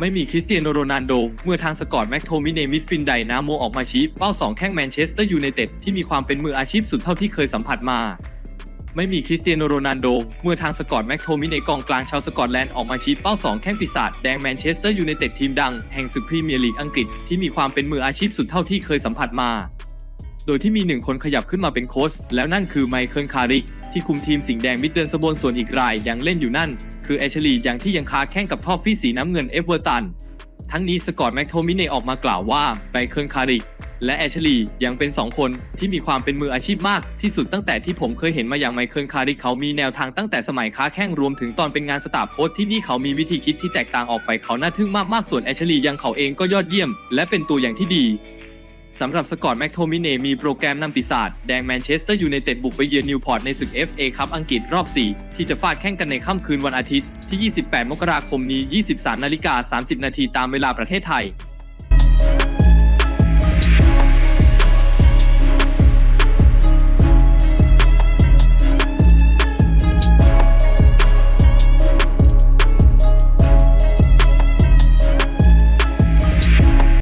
ไม่มีคริสเตียโนโรนัลโด เมื่อทางสกอตแม็กโทมิเนมิดฟินไดนาโมออกมาชี้เป้าสองแข้งแมนเชสเตอร์ยูไนเต็ดที่มีความเป็นมืออาชีพสุดเท่าที่เคยสัมผัสมา ไม่มีคริสเตียโนโรนัลโด เมื่อทางสกอตแม็กโทมิเนกองกลางชาวสกอตแลนด์ออกมาชี้เป้าสองแข้งปีศาจแดงแมนเชสเตอร์ยูไนเต็ดทีมดังแห่งศึกพรีเมียร์ลีกอังกฤษที่มีความเป็นมืออาชีพสุดเท่าที่เคยสัมผัสมา โดยที่มีหนึ่งคนขยับขึ้นมาเป็นโค้ชแล้วนั่นคือไมเคิลคาริกที่คุมทีมสิงห์แดงมิดเดิลสโบนส่วนอีกรายยังเล่นอยู่นั่น คือแอชลีย์อย่างที่ยังคาแข่งกับทอฟฟี่สีน้ำเงินเอเวอร์ตัน ทั้งนี้สกอตแม็กโทมิเนออกมากล่าวว่าไมเคิลคาริกและแอชลีย์ยังเป็น 2 คนที่มีความเป็นมืออาชีพมากที่สุดตั้งแต่ที่ผมเคยเห็นมาอย่างไมเคิลคาริกเขามีแนวทางตั้งแต่สมัยค้าแข่งรวมถึงตอนเป็นงานสตาฟโค้ชที่นี่เขามีวิธีคิดที่แตกต่างออกไปเขาน่าทึ่งมากๆส่วนแอชลีย์ยังเขาเองก็ยอดเยี่ยม และเป็นตัวอย่างที่ดี สำหรับสกอตแม็กโทมิเนมีโปรแกรมนำปีศาจแดงแมนเชสเตอร์ยูไนเต็ดบุกไปเยือนนิวพอร์ตในศึก FA คัพอังกฤษรอบ 4 ที่จะฟาดแข่งกันในค่ำคืนวันอาทิตย์ที่ 28 มกราคมนี้ 23 นาฬิกา 30 นาทีตามเวลาประเทศไทย